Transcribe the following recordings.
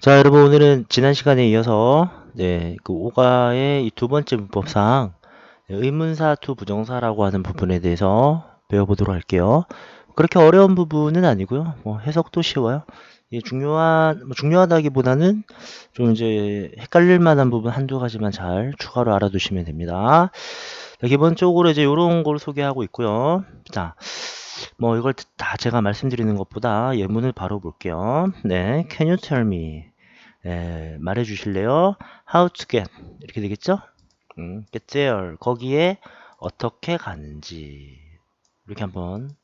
자, 여러분 오늘은 지난 시간에 이어서 네, 그 오가의 이두 번째 문법상 네, 의문사 투 부정사라고 하는 부분에 대해서 배워보도록 할게요. 그렇게 어려운 부분은 아니고요. 뭐 해석도 쉬워요. 이 중요한 뭐 중요하다기보다는 좀 이제 헷갈릴 만한 부분 한두 가지만 잘 추가로 알아두시면 됩니다. 자, 기본적으로 이제 이런 걸 소개하고 있고요. 자, 뭐 이걸 다 제가 말씀드리는 것보다 예문을 바로 볼게요. 네, Can you tell me? 네, 말해 주실래요? How to get 이렇게 되겠죠? 음, get there 거기에 어떻게 가는지 이렇게 한번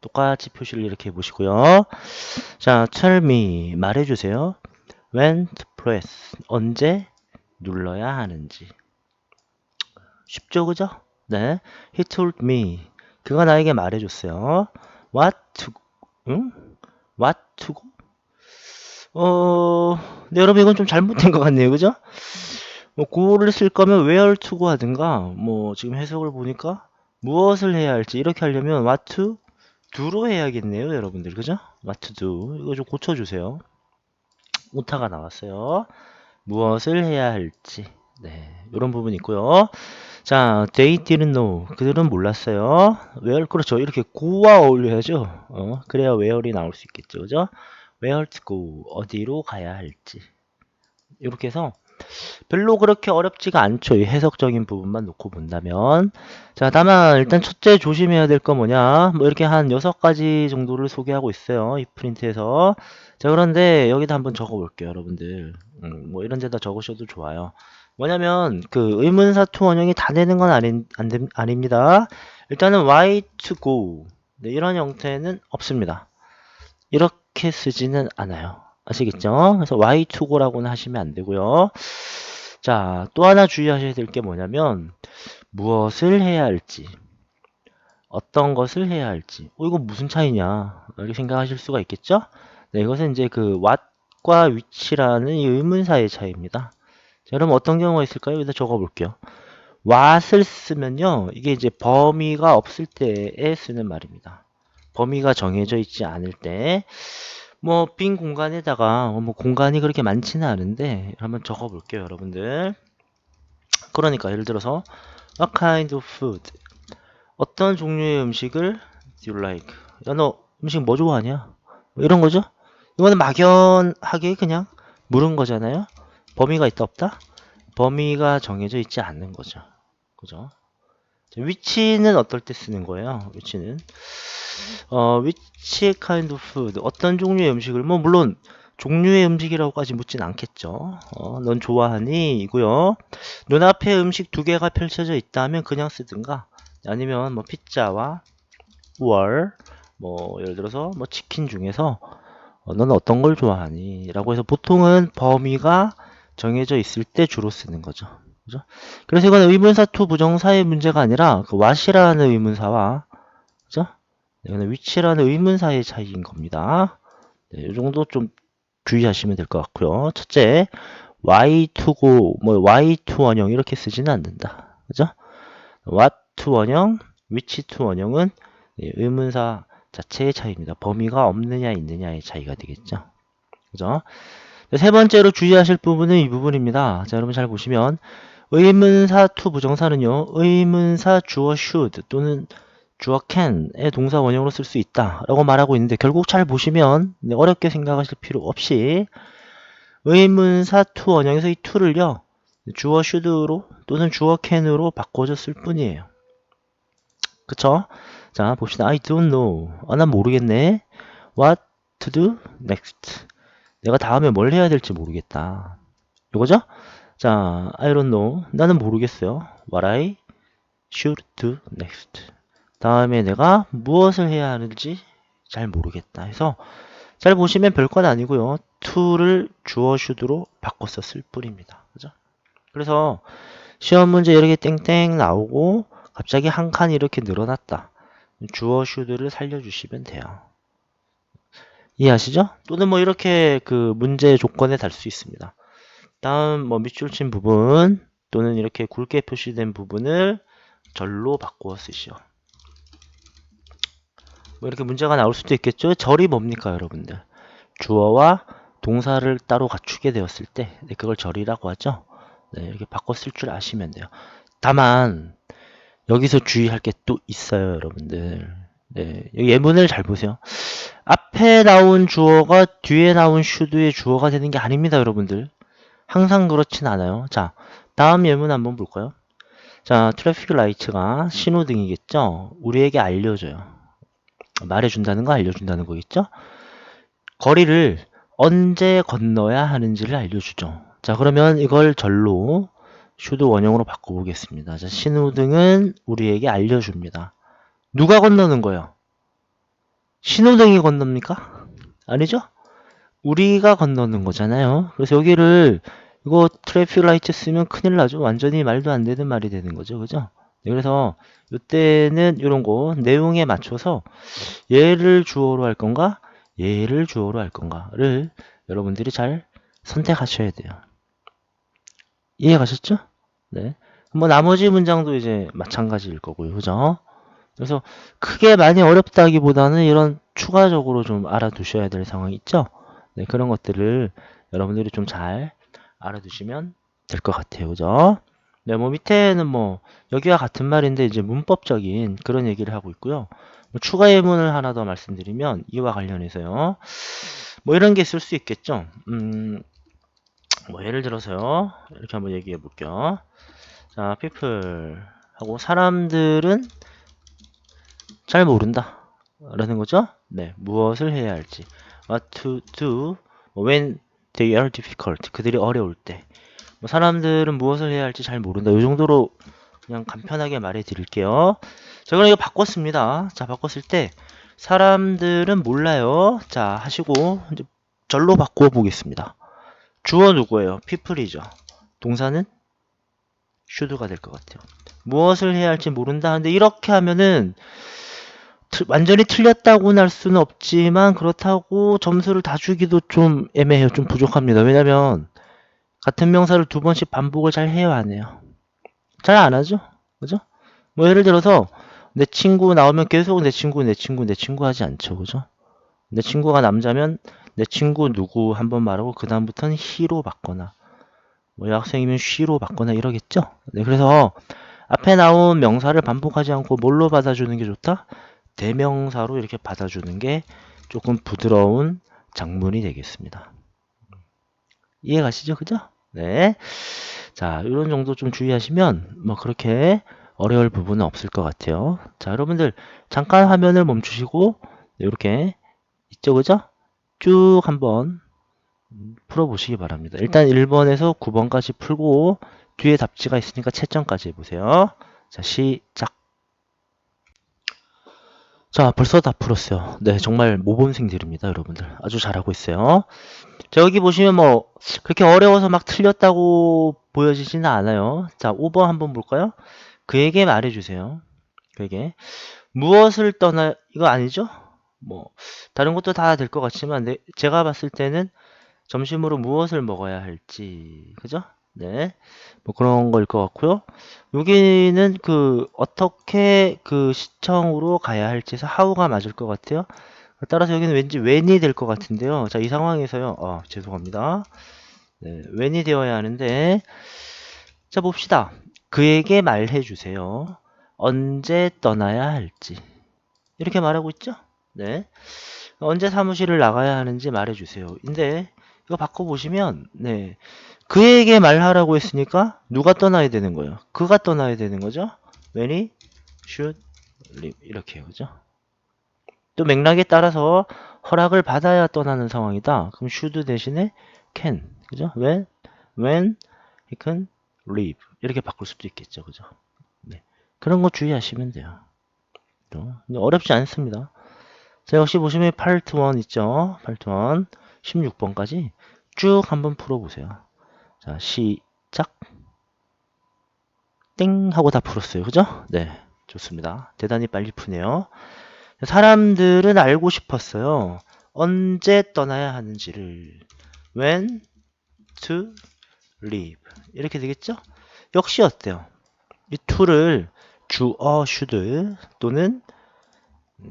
똑같이 표시를 이렇게 해보시고요. 자, tell me 말해 주세요. When to press 언제 눌러야 하는지 쉽죠, 그죠? 네, he told me 그가 나에게 말해줬어요. What to, 응? What to go? 어, 네, 여러분 이건 좀 잘못된 것 같네요, 그죠? 뭐 go를 쓸 거면 where to go 하든가, 뭐 지금 해석을 보니까 무엇을 해야 할지 이렇게 하려면 what to do로 해야겠네요, 여러분들, 그죠? what to do 이거 좀 고쳐주세요. 오타가 나왔어요. 무엇을 해야 할지, 네, 이런 부분 있고요. 자, they didn't know. 그들은 몰랐어요. where, 그렇죠. 이렇게 go와 어울려야죠. 어, 그래야 where이 나올 수 있겠죠. 그죠? where to go. 어디로 가야 할지. 이렇게 해서 별로 그렇게 어렵지가 않죠. 이 해석적인 부분만 놓고 본다면. 자, 다만 일단 첫째 조심해야 될 거 뭐냐. 뭐 이렇게 한 여섯 가지 정도를 소개하고 있어요. 이 프린트에서. 자, 그런데 여기다 한번 적어 볼게요, 여러분들. 음, 뭐 이런 데다 적으셔도 좋아요. 뭐냐면 그 의문사 투 원형이 다 되는 건 아니, 안 됨- 아닙니다. 일단은 y to go 네, 이런 형태는 없습니다. 이렇게 쓰지는 않아요. 아시겠죠? 그래서 y to go라고는 하시면 안 되고요. 자, 또 하나 주의하셔야 될 게 뭐냐면 무엇을 해야 할지 어떤 것을 해야 할지 어, 이거 무슨 차이냐 이렇게 생각하실 수가 있겠죠? 네, 이것은 이제 그 what과 which라는 이 의문사의 차이입니다. 자, 여러분 어떤 경우가 있을까요? 여기다 적어 볼게요. what을 쓰면요. 이게 이제 범위가 없을 때에 쓰는 말입니다. 범위가 정해져 있지 않을 때, 뭐, 빈 공간에다가, 어, 뭐, 공간이 그렇게 많지는 않은데, 한번 적어 볼게요, 여러분들. 그러니까, 예를 들어서, What kind of food? 어떤 종류의 음식을 do you like? 야, 너 음식 뭐 좋아하냐? 뭐 이런 거죠? 이거는 막연하게 그냥 물은 거잖아요? 범위가 있다 없다? 범위가 정해져 있지 않는 거죠. 그죠? 자, 위치는 어떨 때 쓰는 거예요? 위치는 어, which kind of food 어떤 종류의 음식을 뭐 물론 종류의 음식이라고까지 묻진 않겠죠. 어, 넌 좋아하니? 이고요. 눈앞에 음식 두 개가 펼쳐져 있다면 그냥 쓰든가 아니면 뭐 피자와 월, 뭐 예를 들어서 뭐 치킨 중에서 어, 넌 어떤 걸 좋아하니? 라고 해서 보통은 범위가 정해져 있을 때 주로 쓰는 거죠. 그죠? 그래서 이건 의문사 투 부정사의 문제가 아니라 그 what이라는 의문사와 그죠? 네, 이거는 which라는 의문사의 차이인 겁니다. 네, 이 정도 좀 주의하시면 될 것 같고요. 첫째, y to go, 뭐 y to 원형 이렇게 쓰지는 않는다. 그죠? what to 원형, which to 원형은 네, 의문사 자체의 차이입니다. 범위가 없느냐 있느냐의 차이가 되겠죠. 그죠? 세 번째로 주의하실 부분은 이 부분입니다. 자, 여러분 잘 보시면 의문사 to 부정사는요. 의문사 주어 should 또는 주어 can의 동사 원형으로 쓸 수 있다 라고 말하고 있는데 결국 잘 보시면 네, 어렵게 생각하실 필요 없이 의문사 to 원형에서 이 to를요. 주어 should로 또는 주어 can으로 바꿔줬을 뿐이에요. 그쵸? 자, 봅시다. I don't know. 아, 난 모르겠네. What to do next. 내가 다음에 뭘 해야 될지 모르겠다. 이거죠? 자, I don't know. 나는 모르겠어요. What I should do next. 다음에 내가 무엇을 해야 하는지 잘 모르겠다 해서 잘 보시면 별건 아니고요. to를 주어 should로 바꿨었을 뿐입니다. 그죠? 그래서 시험 문제 이렇게 땡땡 나오고 갑자기 한 칸 이렇게 늘어났다. 주어 should를 살려주시면 돼요. 이해하시죠? 또는 뭐 이렇게 그 문제 조건에 달 수 있습니다. 다음 뭐 밑줄 친 부분 또는 이렇게 굵게 표시된 부분을 절로 바꾸어 쓰시오. 뭐 이렇게 문제가 나올 수도 있겠죠? 절이 뭡니까 여러분들? 주어와 동사를 따로 갖추게 되었을 때 네, 그걸 절이라고 하죠. 네, 이렇게 쓸줄 아시면 돼요. 다만 여기서 주의할 게 또 있어요, 여러분들. 네, 예문을 잘 보세요. 앞에 나온 주어가 뒤에 나온 should의 주어가 되는 게 아닙니다, 여러분들. 항상 그렇진 않아요. 자, 다음 예문 한번 볼까요? 자, 트래픽 라이트가 신호등이겠죠? 우리에게 알려줘요. 말해준다는 거 알려준다는 거겠죠? 거리를 언제 건너야 하는지를 알려주죠. 자, 그러면 이걸 절로 슈드 원형으로 바꿔보겠습니다. 자, 신호등은 우리에게 알려줍니다. 누가 건너는 거예요? 신호등이 건넙니까? 아니죠? 우리가 건너는 거잖아요. 그래서 여기를 이거 트래픽 라이트 쓰면 큰일 나죠. 완전히 말도 안 되는 말이 되는 거죠. 그죠? 네, 그래서 이때는 이런 거 내용에 맞춰서 얘를 주어로 할 건가 얘를 주어로 할 건가를 여러분들이 잘 선택하셔야 돼요. 이해 가셨죠? 네. 뭐 나머지 문장도 이제 마찬가지일 거고요. 그죠? 그래서 크게 많이 어렵다기보다는 이런 추가적으로 좀 알아두셔야 될 상황이 있죠? 네, 그런 것들을 여러분들이 좀 잘 알아두시면 될 것 같아요. 그죠? 네, 뭐 밑에는 뭐 여기와 같은 말인데 이제 문법적인 그런 얘기를 하고 있고요. 뭐 추가 예문을 하나 더 말씀드리면 이와 관련해서요. 뭐 이런 게 있을 수 있겠죠. 음, 뭐 예를 들어서요. 이렇게 한번 얘기해 볼게요. 자, people 하고 사람들은 잘 모른다. 라는 거죠. 네, 무엇을 해야 할지. What to do when they are difficult. 그들이 어려울 때. 뭐 사람들은 무엇을 해야 할지 잘 모른다. 이 정도로 그냥 간편하게 말해 드릴게요. 자, 그럼 이거 바꿨습니다. 자, 바꿨을 때 사람들은 몰라요. 자, 하시고 이제 절로 바꿔 보겠습니다. 주어 누구예요? people이죠. 동사는 should가 될 것 같아요. 무엇을 해야 할지 모른다 하는데 이렇게 하면은 틀- 완전히 틀렸다고는 할 수는 없지만 그렇다고 점수를 다 주기도 좀 애매해요. 좀 부족합니다. 왜냐면 같은 명사를 두 번씩 반복을 잘 해요, 안 해요? 잘 안 하죠? 그죠? 뭐 예를 들어서 내 친구 나오면 계속 내 친구, 내 친구, 내 친구 하지 않죠. 그죠? 내 친구가 남자면 내 친구 누구 한번 말하고 그 다음부터는 he로 바거나 뭐 여학생이면 she로 바거나 이러겠죠? 네, 그래서 앞에 나온 명사를 반복하지 않고 뭘로 받아주는 게 좋다? 대명사로 이렇게 받아주는 게 조금 부드러운 작문이 되겠습니다. 이해 가시죠? 그죠? 네. 자, 이런 정도 좀 주의하시면 뭐 그렇게 어려울 부분은 없을 것 같아요. 자, 여러분들 잠깐 화면을 멈추시고 이렇게 있죠, 그죠? 쭉 한번 풀어보시기 바랍니다. 일단 1번에서 9번까지 풀고 뒤에 답지가 있으니까 채점까지 해보세요. 자, 시작. 자, 벌써 다 풀었어요. 네, 정말 모범생들입니다, 여러분들. 아주 잘하고 있어요. 자, 여기 보시면 뭐, 그렇게 어려워서 막 틀렸다고 보여지지는 않아요. 자, 5번 한번 볼까요? 그에게 말해주세요. 그에게. 무엇을 떠나, 이거 아니죠? 뭐, 다른 것도 다 될 것 같지만, 네, 제가 봤을 때는 점심으로 무엇을 먹어야 할지, 그죠? 네. 뭐 그런 거일 것 같고요. 여기는 그 어떻게 그 시청으로 가야 할지에서 how가 맞을 것 같아요. 따라서 여기는 왠지 when이 될 것 같은데요. 자, 이 상황에서요. 어, 죄송합니다. 네, when이 되어야 하는데 자, 봅시다. 그에게 말해 주세요. 언제 떠나야 할지. 이렇게 말하고 있죠? 네. 언제 사무실을 나가야 하는지 말해 주세요. 근데 이거 바꿔 보시면 네. 그에게 말하라고 했으니까 누가 떠나야 되는 거예요? 그가 떠나야 되는 거죠? When he should leave 이렇게요, 그죠? 또 맥락에 따라서 허락을 받아야 떠나는 상황이다. 그럼 should 대신에 can, 그죠? When when he can leave 이렇게 바꿀 수도 있겠죠, 그죠? 네. 그런 거 주의하시면 돼요. 또 어렵지 않습니다. 자, 역시 보시면 파트 1 있죠? 파트 1 16번까지 쭉 한번 풀어보세요. 자, 시작. 땡 하고 다 풀었어요. 그죠? 네. 좋습니다. 대단히 빨리 푸네요. 사람들은 알고 싶었어요. 언제 떠나야 하는지를. When to leave. 이렇게 되겠죠? 역시 어때요? 이 to를 주어 should 또는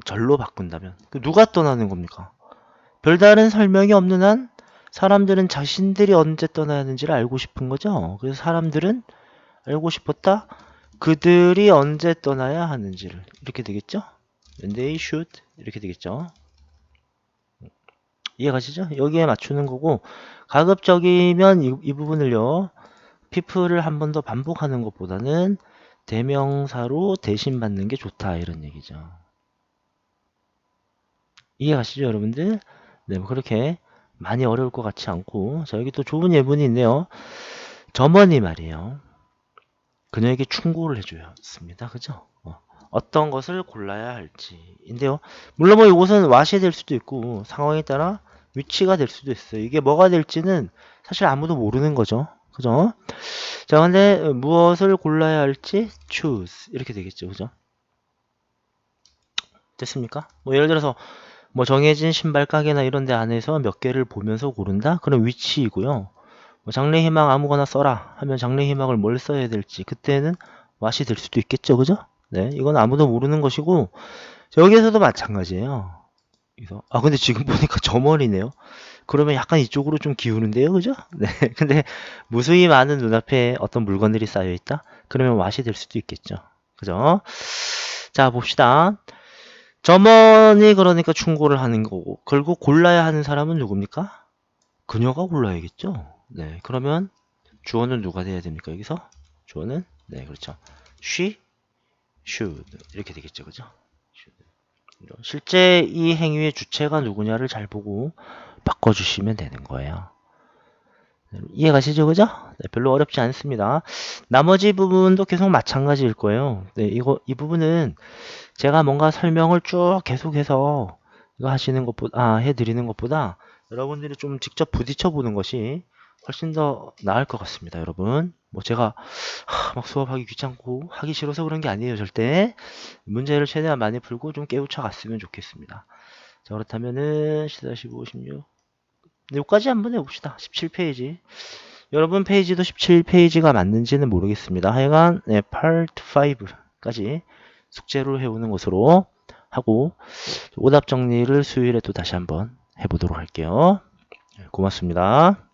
절로 바꾼다면 그 누가 떠나는 겁니까? 별다른 설명이 없는 한 사람들은 자신들이 언제 떠나야 하는지를 알고 싶은 거죠. 그래서 사람들은 알고 싶었다. 그들이 언제 떠나야 하는지를 이렇게 되겠죠. They should 이렇게 되겠죠. 이해가시죠? 여기에 맞추는 거고 가급적이면 이, 이 부분을요. people을 한 번 더 반복하는 것보다는 대명사로 대신 받는 게 좋다 이런 얘기죠. 이해가시죠, 여러분들? 네, 뭐 그렇게 많이 어려울 것 같지 않고 자 여기 또 좋은 예문이 있네요. 점원이 말이에요. 그녀에게 충고를 해줘야 습니다. 그죠? 어, 어떤 것을 골라야 할지인데요. 물론 뭐 이것은 왓이 될 수도 있고 상황에 따라 위치가 될 수도 있어요. 이게 뭐가 될지는 사실 아무도 모르는 거죠. 그죠? 자, 근데 무엇을 골라야 할지 choose 이렇게 되겠죠. 그죠? 됐습니까? 뭐 예를 들어서 뭐 정해진 신발 가게나 이런 데 안에서 몇 개를 보면서 고른다? 그런 위치이고요. 뭐 장래 희망 아무거나 써라 하면 장래 희망을 뭘 써야 될지 그때는 왓이 될 수도 있겠죠. 그죠? 네, 이건 아무도 모르는 것이고 여기에서도 마찬가지예요. 그래서 아 근데 지금 보니까 점원이네요. 그러면 약간 이쪽으로 좀 기우는데요, 그죠? 네, 근데 무수히 많은 눈앞에 어떤 물건들이 쌓여 있다. 그러면 왓이 될 수도 있겠죠, 그죠? 자 봅시다. 점원이 그러니까 충고를 하는 거고 결국 골라야 하는 사람은 누굽니까? 그녀가 골라야겠죠. 네, 그러면 주어는 누가 돼야 됩니까? 여기서 주어는 네, 그렇죠. she, should 이렇게 되겠죠, 그죠? 실제 이 행위의 주체가 누구냐를 잘 보고 바꿔주시면 되는 거예요. 이해 가시죠, 그죠? 네, 별로 어렵지 않습니다. 나머지 부분도 계속 마찬가지일 거예요. 네, 이거 이 부분은 제가 뭔가 설명을 쭉 계속해서 이거 하시는 것보다 아, 해드리는 것보다 여러분들이 좀 직접 부딪혀 보는 것이 훨씬 더 나을 것 같습니다, 여러분. 뭐 제가 하, 막 수업하기 귀찮고 하기 싫어서 그런 게 아니에요, 절대. 문제를 최대한 많이 풀고 좀 깨우쳐 갔으면 좋겠습니다. 자, 그렇다면은 14, 15, 16 여기까지 한번 해봅시다. 17페이지. 여러분 페이지도 17페이지가 맞는지는 모르겠습니다. 하여간 네, 파트 5까지 숙제로 해오는 것으로 하고 오답 정리를 수요일에 또 다시 한번 해보도록 할게요. 네, 고맙습니다.